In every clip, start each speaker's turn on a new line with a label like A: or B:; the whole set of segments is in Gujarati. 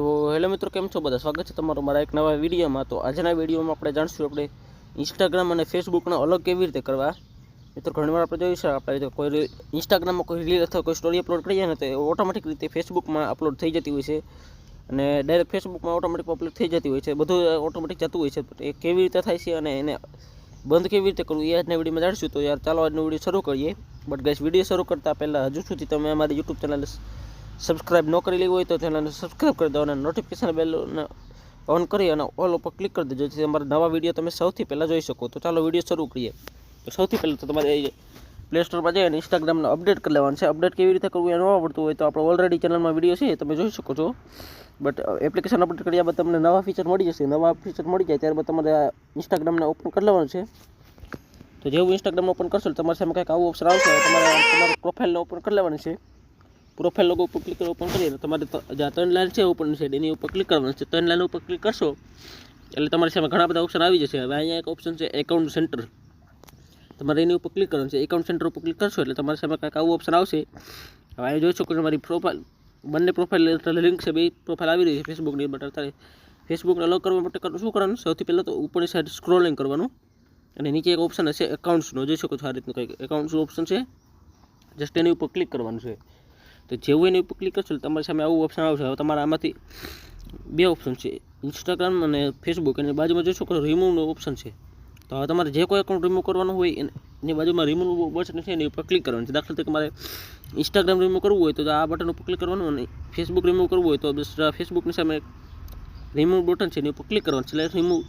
A: તો હેલો મિત્રો, કેમ છો બધા? સ્વાગત છે તમારું મારા એક નવા વિડીયોમાં. તો આજના વિડીયોમાં આપણે જાણશું આપણે ઇન્સ્ટાગ્રામ અને ફેસબુકને અલગ કેવી રીતે કરવા. મિત્રો, ઘણીવાર આપણે છે, આપણે કોઈ ઇન્સ્ટાગ્રામમાં કોઈ રીલ અથવા કોઈ સ્ટોરી અપલોડ કરીએ ને તો ઓટોમેટિક રીતે ફેસબુકમાં અપલોડ થઈ જતી હોય છે. અને ડાયરેક્ટ ફેસબુકમાં ઓટોમેટિક અપલોડ થઈ જતી હોય છે. બધું ઓટોમેટિક જતું હોય છે. એ કેવી રીતે થાય છે અને એને બંધ કેવી રીતે કરવું એ આજના વિડીયોમાં જાણીશું. તો યાર, ચાલો આજનો વીડિયો શરૂ કરીએ. બટ ગેસ વીડિયો શરૂ કરતાં પહેલાં હજુ સુધી તમે અમારી યુટ્યુબ ચેનલ સબસ્ક્રાઇબ ન કરેલી હોય તો ચેનલને સબસ્ક્રાઇબ કરી દો અને નોટિફિકેશન બેલને ઓન કરી અને ઓલ ઉપર ક્લિક કરી દેજો. જેથી અમારા નવા વીડિયો તમે સૌથી પહેલાં જોઈ શકો. તો ચાલો વીડિયો શરૂ કરીએ. તો સૌથી પહેલાં તો તમારે પ્લે સ્ટોરમાં જઈ અને ઇન્સ્ટાગ્રામને અપડેટ કરી લેવાનું છે. અપડેટ કેવી રીતે કરવું એ ન આવડતું હોય તો આપણે ઓલરેડી ચેનલમાં વીડિયો છે તમે જોઈ શકો છો. બટ એપ્લિકેશન અપડેટ કર્યા બાદ તમને નવા ફીચર મળી જશે. નવા ફીચર મળી જાય ત્યારબાદ તમારે ઇન્સ્ટાગ્રામને ઓપન કરી લેવાનું છે. તો જેવું ઇન્સ્ટાગ્રામ ઓપન કરશો તમારી સામે કંઈક આવું ઓપ્શન આવશે, તમારે તમારું પ્રોફાઇલને ઓપન કરી લેવાની છે. પ્રોફાઇલ લોગો ઉપર ક્લિક ઓપન કરીએ તમારે જ્યાં ત્રણ લાઈન છે ઓપન છે એની ઉપર ક્લિક કરવાનું છે. ત્રણ લાઈન ઉપર ક્લિક કરશો, એટલે તમારી સામે ઘણા બધા ઓપ્શન આવી જશે. હવે અહીંયા એક ઓપ્શન છે એકાઉન્ટ સેન્ટર તમારે એની ઉપર ક્લિક કરવાનું છે. એકાઉન્ટ સેન્ટર ઉપર ક્લિક કરશો એટલે તમારી સામે કાંઈક આવું ઓપ્શન આવશે. હવે અહીંયા જોઈ શકો છો મારી પ્રોફાઇલ બંને પ્રોફાઇલ લિંક છે, બે પ્રોફાઇલ આવી રહી છે ફેસબુકની બટ અત્યારે ફેસબુકને અલગ કરવા માટે શું કરવાનું? સૌથી પહેલાં તો ઉપરની સાઈડ સ્ક્રોલિંગ કરવાનું. અને નીચે એક ઓપ્શન હશે એકાઉન્ટ્સનો જોઈ શકો છો આ રીતનું કંઈક. એકાઉન્ટ્સનું ઓપ્શન છે. જસ્ટ એની ઉપર ક્લિક કરવાનું છે. તો જેવું એની ઉપર ક્લિક કરશો તમારી સામે આવું ઓપ્શન આવશે. હવે તમારા આમાંથી બે ઓપ્શન છે. ઇન્સ્ટાગ્રામ અને ફેસબુક એની બાજુમાં જોશો કે રિમૂવનું ઓપ્શન છે. તો હવે તમારે જે કોઈ એકાઉન્ટ રિમૂવ કરવાનું હોય એની બાજુમાં રિમૂવ બટન છે એની ઉપર ક્લિક કરવાનું છે. દાખલા તરીકે મારે ઇન્સ્ટાગ્રામ રિમૂવ કરવું હોય તો આ બટન ઉપર ક્લિક કરવાનું અને ફેસબુક રિમૂવ કરવું હોય તો ફેસબુકની સામે રિમૂવ બટન છે એની ઉપર ક્લિક કરવાનું છે. એટલે રિમૂવ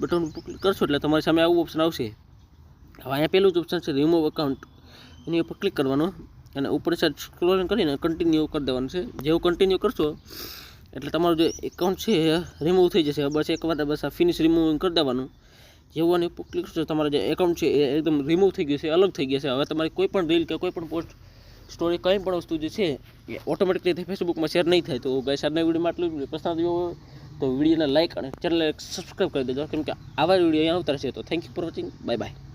A: બટન ઉપર ક્લિક કરશો એટલે તમારી સામે આવું ઓપ્શન આવશે. હવે અહીંયા પહેલું જ ઓપ્શન છે રિમૂવ અકાઉન્ટ એની ઉપર ક્લિક કરવાનું. અને ઉપર સાઈડ સ્ક્રોલિંગ કરીને કન્ટિન્યુ કરી દેવાનું છે. જેવું કન્ટિન્યુ કરશો, એટલે તમારું જે એકાઉન્ટ છે એ રિમૂવ થઈ જશે. બસ એક વાર બસ આ ફિનિશ રિમૂવિંગ કરી દેવાનું. જેવું ઉપર ક્લિક કરશો, તમારું જે એકાઉન્ટ છે એ એકદમ રિમૂવ થઈ ગયું છે, અલગ થઈ ગયા છે. હવે તમારી કોઈ પણ રીલ કે કોઈ પણ પોસ્ટ સ્ટોરી કંઈ પણ વસ્તુ જે છે એ ઓટોમેટિક ફેસબુકમાં શેર નહીં થાય. તો ગઈ આજના વિડીયોમાં આટલું પસંદ આવ્યું તો વિડીયોને લાઇક અને ચેનલને સબસ્ક્રાઈબ કરી દેજો. કેમ કે આવા વીડિયો અહીંયા આવતા રહેશે. તો thank you for watching bye bye